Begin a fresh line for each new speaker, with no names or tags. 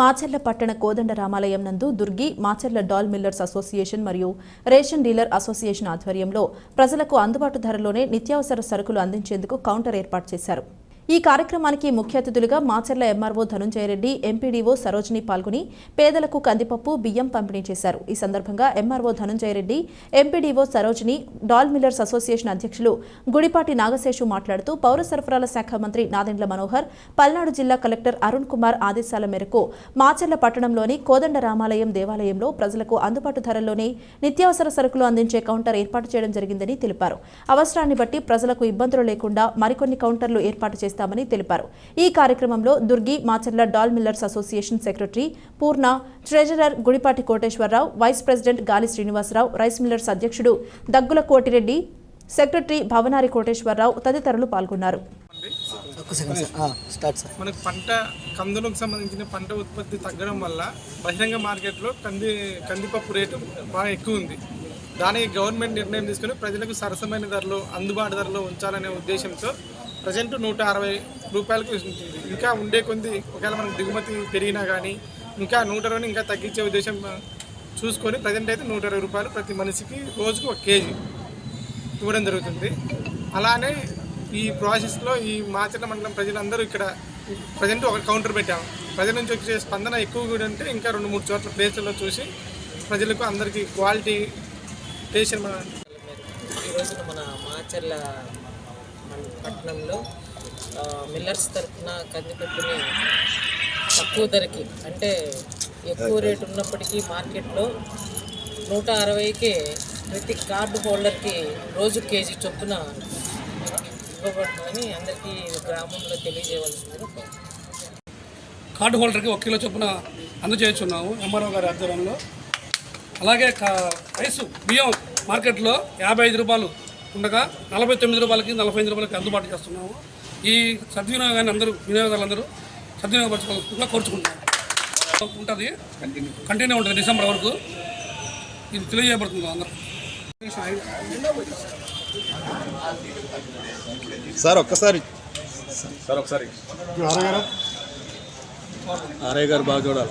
మాచర్ల పట్టణ కోదండ రామాలయం నందు Durgi Macherla dal millers association మరియు రేషన్ డీలర్ అసోసియేషన్ ఆధ్వర్యంలో ప్రజలకు అందుబాటు ధరలోనే నిత్యావసర సరుకులు అందించేందుకు కౌంటర్ ఏర్పాటు చేశారు. ఈ కార్యక్రమానికి ముఖ్య అతిథులుగా మాచర్ల ఎంఆర్ఓ ధనుంజయరెడ్డి ఎంపీడీఓ సరోజిని పాల్గొని పేదలకు కందిపప్పు బియ్యం పంపిణీ చేశారు. ఈ సందర్భంగా MRO Dhanunjaya Reddy MPDO Sarojini dal millers association అధ్యక్షులు గుడిపాటి నాగశేషు మాట్లాడుతూ పౌర సరఫరాల శాఖ మంత్రి నాదెండ్ల మనోహర్ పల్నాడు జిల్లా కలెక్టర్ అరుణ్ కుమార్ ఆదేశాల మేరకు మాచర్ల పట్టణంలోని కోదండ రామాలయం దేవాలయంలో ప్రజలకు అందుబాటు ధరల్లోనే నిత్యావసర సరుకులు అందించే కౌంటర్ ఏర్పాటు చేయడం జరిగిందని తెలిపారు. అవసరాన్ని బట్టి ప్రజలకు ఇబ్బందులు లేకుండా మరికొన్ని కౌంటర్లు ఏర్పాటు చేస్తామని తెలిపారు. ఈ కార్యక్రమంలో Durgi Macherla dal millers association secretary Purna treasurer Gudipati Koteswara Rao vice president Gali Srinivasa Rao rice millers అధ్యక్షుడు దగ్గుల కోటిరెడ్డి సెక్రటరీ భవనారి కోటేశ్వరరావు తదితరులు పాల్గొన్నారు.
మనకు పంట కందులకు సంబంధించిన పంట ఉత్పత్తి తగ్గడం వల్ల బహిరంగ మార్కెట్లో కంది కందిపప్పు రేటు బాగా ఎక్కువ ఉంది దానికి గవర్నమెంట్ నిర్ణయం తీసుకుని ప్రజలకు సరసమైన ధరలో అందుబాటు ధరలో ఉంచాలనే ఉద్దేశంతో ప్రజెంట్ నూట అరవై రూపాయలకు ఇంకా ఉండే కొంది ఒకవేళ మనకు దిగుమతి పెరిగినా కానీ ఇంకా నూట అరవై ఇంకా తగ్గించే ఉద్దేశం చూసుకొని ప్రజెంట్ అయితే నూట అరవై రూపాయలు ప్రతి మనిషికి రోజుకు ఒక కేజీ ఇవ్వడం జరుగుతుంది. అలానే ఈ ప్రాసెస్లో ఈ మాచర్ల మండలం ప్రజలందరూ ఇక్కడ ప్రజెంట్ ఒక కౌంటర్ పెట్టాము ప్రజల నుంచి వచ్చే స్పందన ఎక్కువ కూడా ఉంటే ఇంకా రెండు మూడు చోట్ల ప్లేసుల్లో చూసి ప్రజలకు అందరికీ క్వాలిటీ టేస్ట్ మన
ఈరోజు మన మాచర్ల మన పట్టణంలో మిల్లర్స్ తరఫున కందిపప్పుని తక్కువ ధరకి అంటే ఎక్కువ రేటు ఉన్నప్పటికీ మార్కెట్లో నూట అరవైకి ప్రతి కార్డు హోల్డర్కి రోజు కేజీ చొప్పున ఇవ్వబడుతుందని అందరికీ గ్రామంలో తెలియజేయవలసిందిగా కోరుతున్నాను.
కార్డు హోల్డర్కి ఒక కిలో చొప్పున అందజేస్తున్నాము ఎంఆర్ఓ గారి ఆధ్వర్యంలో అలాగే కా- రైసు బియ్యం మార్కెట్లో యాభై ఐదు రూపాయలు ఉండగా నలభై తొమ్మిది రూపాయలకి నలభై ఐదు రూపాయలకి అందుబాటు చేస్తున్నాము. ఈ సద్వినియోగాన్ని అందరూ వినియోగదారులందరూ సద్వినియోగపరచుకోవాల్సిందిగా కోరుచుకుంటున్నాము ఉంటుంది. కంటిన్యూ ఉంటుంది డిసెంబర్ వరకు. ఇది తెలియజేయబడుతుంది అందరూ.
సార్ ఒక్కసారి. సార్ ఒకసారి. ఆర్ఐ గారు. బాగా చూడాలి.